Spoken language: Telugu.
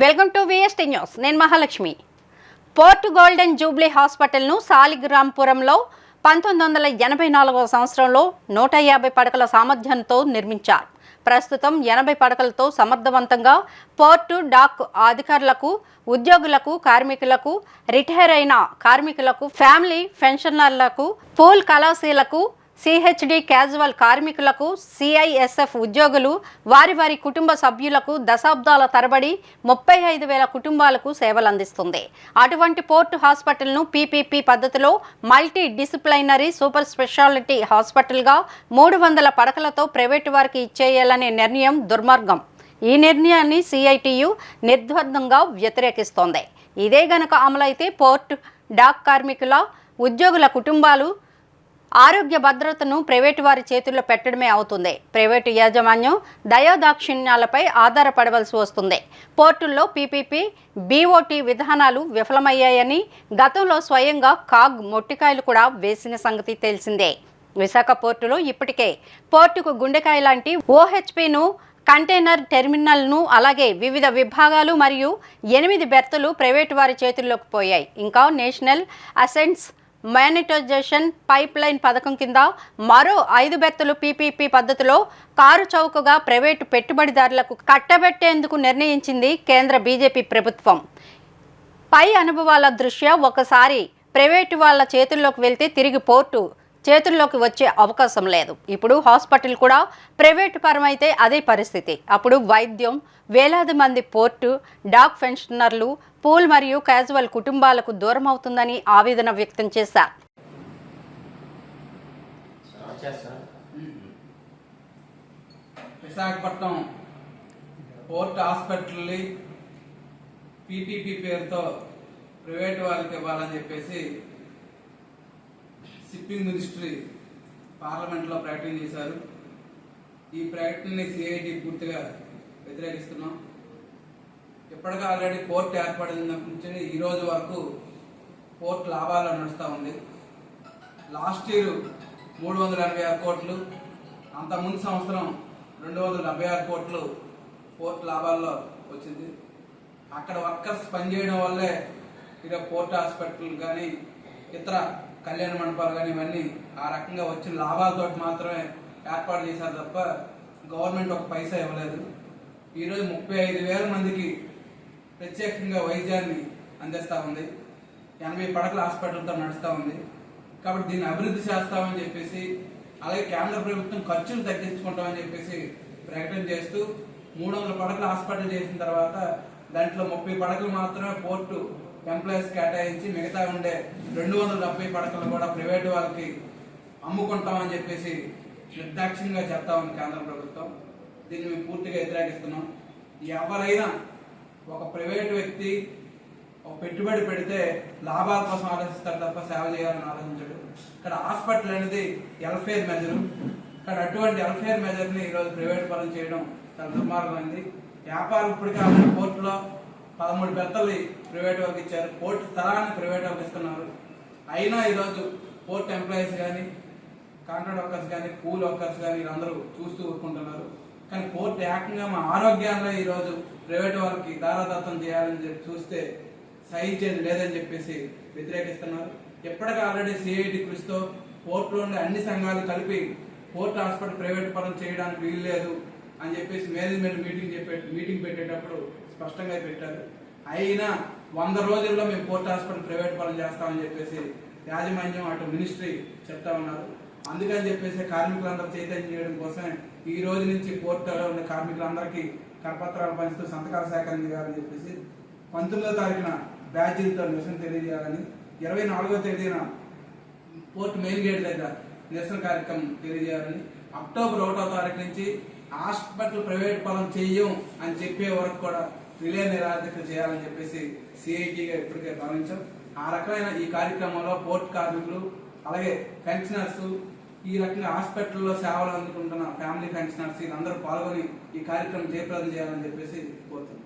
Welcome to VST news. నేను మహాలక్ష్మి. పోర్ట్ గోల్డెన్ జూబ్లీ హాస్పిటల్ను సాలిగ్రాంపురంలో పంతొమ్మిది వందల ఎనభై నాలుగవ సంవత్సరంలో నూట యాభై పడకల సామర్థ్యంతో నిర్మించారు. ప్రస్తుతం ఎనభై పడకలతో సమర్థవంతంగా పోర్టు డాక్ అధికారులకు ఉద్యోగులకు కార్మికులకు రిటైర్ అయిన కార్మికులకు ఫ్యామిలీ పెన్షనర్లకు పూల్ కళాశీలకు సిహెచ్డి క్యాజువల్ కార్మికులకు సిఐఎస్ఎఫ్ ఉద్యోగులు వారి వారి కుటుంబ సభ్యులకు దశాబ్దాల తరబడి ముప్పై ఐదు వేల కుటుంబాలకు సేవలందిస్తుంది. అటువంటి పోర్టు హాస్పిటల్ను పీపీపీ పద్ధతిలో మల్టీ డిసిప్లైనరీ సూపర్ స్పెషాలిటీ హాస్పిటల్గా మూడు వందల పడకలతో ప్రైవేటు వారికి ఇచ్చేయాలనే నిర్ణయం దుర్మార్గం. ఈ నిర్ణయాన్ని సిఐటియు నిర్ద్వందంగా వ్యతిరేకిస్తోంది. ఇదే గనక అమలైతే పోర్టు డాక్ కార్మికుల ఉద్యోగుల కుటుంబాలు ఆరోగ్య భద్రతను ప్రైవేటు వారి చేతుల్లో పెట్టడమే అవుతుంది. ప్రైవేటు యాజమాన్యం దయాదాక్షిణ్యాలపై ఆధారపడవలసి వస్తుంది. పోర్టుల్లో పీపీపీ బీఓటీ విధానాలు విఫలమయ్యాయని గతంలో స్వయంగా కాగ్ మొట్టికాయలు కూడా వేసిన సంగతి తెలిసిందే. విశాఖ పోర్టులో ఇప్పటికే పోర్టుకు గుండెకాయ లాంటి ఓహెచ్పిను కంటైనర్ టెర్మినల్ను అలాగే వివిధ విభాగాలు మరియు ఎనిమిది బెర్తలు ప్రైవేటు వారి చేతుల్లోకి పోయాయి. ఇంకా national assets monetization pipeline పథకం కింద మరో ఐదు బెత్తలు పీపీపీ పద్ధతిలో కారు చౌకగా ప్రైవేటు పెట్టుబడిదారులకు కట్టబెట్టేందుకు నిర్ణయించింది కేంద్ర బీజేపీ ప్రభుత్వం. పై అనుభవాల దృష్ట్యా ఒకసారి ప్రైవేటు వాళ్ళ చేతుల్లోకి వెళ్తే తిరిగి పోర్టు చేతుల్లోకి వచ్చే అవకాశం లేదు. ఇప్పుడు హాస్పిటల్ కూడా ప్రైవేట్ పరమైతే అదే పరిస్థితి. అప్పుడు వైద్యం వేలాది మంది పోర్టు డాగ్ పెన్షనర్లు పూల్ మరియు క్యాజువల్ కుటుంబాలకు దూరం అవుతుందని ఆవేదన వ్యక్తం చేశారు. విశాఖపట్నం పోర్ట్ హాస్పిటల్ పీపీపీ పేరుతో ప్రైవేట్ వాళ్ళకి ఇవ్వాలని చెప్పేసి షిప్పింగ్ మినిస్ట్రీ పార్లమెంట్లో ప్రకటన చేశారు. ఈ ప్రకటనని సిఐటి పూర్తిగా వ్యతిరేకిస్తున్నాం. ఇప్పటికే ఆల్రెడీ పోర్ట్ ఏర్పడినప్పటి నుంచి ఈ రోజు వరకు కోర్టు లాభాలు నడుస్తూ ఉంది. లాస్ట్ ఇయర్ మూడు వందల ఎనభై ఆరు కోట్లు అంతకుముందు సంవత్సరం రెండు వందల డెబ్బై ఆరు కోట్లు కోర్టు లాభాల్లో వచ్చింది. అక్కడ వర్కర్స్ పనిచేయడం వల్లే ఇక పోర్ట్ హాస్పిటల్ కానీ ఇతర కళ్యాణ మండపాలు కానీ ఇవన్నీ ఆ రకంగా వచ్చిన లాభాలతో మాత్రమే ఏర్పాటు చేశారు తప్ప గవర్నమెంట్ ఒక పైసా ఇవ్వలేదు. ఈరోజు ముప్పై ఐదు వేల మందికి ప్రత్యేకంగా వైద్యాన్ని అందిస్తూ ఉంది. ఎనభై పడకల హాస్పిటల్తో నడుస్తూ ఉంది. కాబట్టి దీన్ని అభివృద్ధి చేస్తామని చెప్పేసి అలాగే కేంద్ర ప్రభుత్వం ఖర్చులు తగ్గించుకుంటామని చెప్పేసి ప్రకటన చేస్తూ మూడు వందల పడకల హాస్పిటల్ చేసిన తర్వాత దాంట్లో ముప్పై పడకలు మాత్రమే పోర్టు ఎంప్లాయీస్ కేటాయించి మిగతా ఉండే రెండు వందల డెబ్బై పడకలు కూడా ప్రైవేటు వాళ్ళకి అమ్ముకుంటామని చెప్పేసి నిర్దాక్షిణ్యంగా చెప్తా ఉంది కేంద్ర ప్రభుత్వం. దీన్ని మేము పూర్తిగా వ్యతిరేకిస్తున్నాం. ఎవరైనా ఒక ప్రైవేట్ వ్యక్తి ఒక పెట్టుబడి పెడితే లాభాల కోసం ఆలోచిస్తారు తప్ప సేవ చేయాలని ఆలోచించడు. ఇక్కడ హాస్పిటల్ అనేది వెల్ఫేర్ మెజర్. ఇక్కడ అటువంటి వెల్ఫేర్ మెజర్ని ఈరోజు ప్రైవేట్ పనులు చేయడం చాలా దుర్మార్గమైంది. వ్యాపారం ఇప్పటికే కోర్టులో పదమూడు పెద్దలు ప్రైవేట్ వాళ్ళకి ఇచ్చారు. కోర్టు స్థలాన్ని ప్రైవేట్ వాళ్ళకి ఇస్తున్నారు అయినా ఈరోజు పోర్ట్ ఎంప్లాయీస్ కానీ కాంట్రాక్ట్ వర్కర్స్ కానీ కూల్ వర్కర్స్ కానీ వీళ్ళందరూ చూస్తూ ఊరుకుంటున్నారు. కానీ కోర్టు ఏకంగా మా ఆరోగ్యాల్లో ఈరోజు ప్రైవేట్ వాళ్ళకి దారాదత్తం చేయాలని చెప్పి చూస్తే సహించేది లేదని చెప్పేసి వ్యతిరేకిస్తున్నారు. ఎప్పటికీ ఆల్రెడీ సిఐటి కృషితో పోర్టులో ఉండే అన్ని సంఘాలు కలిపి పోర్ట్ హాస్పిటల్ ప్రైవేట్ పరం చేయడానికి వీలు లేదు అని చెప్పేసి మేనేజ్మెంట్ మీటింగ్ చెప్పే మీటింగ్ పెట్టేటప్పుడు స్పష్టంగా పెట్టారు. అయినా వంద రోజుల్లో మేము పోర్ట్ హాస్పిటల్ ప్రైవేట్ పనులు చేస్తామని చెప్పేసి యాజమాన్యం అటు మినిస్ట్రీ చెప్తా ఉన్నారు. అందుకని చెప్పేసి కార్మికులందరూ చైతన్యం చేయడం కోసమే ఈ రోజు నుంచి పోర్టులో ఉన్న కార్మికులందరికీ కరపత్రాలు పంచుతూ సంతకాల సేకరణ చేయాలని చెప్పేసి పంతొమ్మిదో తారీఖున బ్యాడ్జీలతో నిరసన తెలియజేయాలని ఇరవై నాలుగో తేదీన పోర్ట్ మెయిన్ గేట్ దగ్గర నిరసన కార్యక్రమం తెలియజేయాలని అక్టోబర్ ఒకటో తారీఖు నుంచి హాస్పిటల్ ప్రైవేట్ పరం చెయ్యం అని చెప్పే వరకు కూడా రిలే నిరాధిక చేయాలని చెప్పేసి సిఐటిగా ఇప్పటికే భావించాం ఆ రకమైన ఈ కార్యక్రమంలో పోర్ట్ కార్మికులు అలాగే పెన్షనర్స్ ఈ రకంగా హాస్పిటల్లో సేవలు అందుకుంటున్న ఫ్యామిలీ పెన్షనర్స్ వీళ్ళందరూ పాల్గొని ఈ కార్యక్రమం జయప్రదం చేయాలని చెప్పేసి కోరుతున్నాం.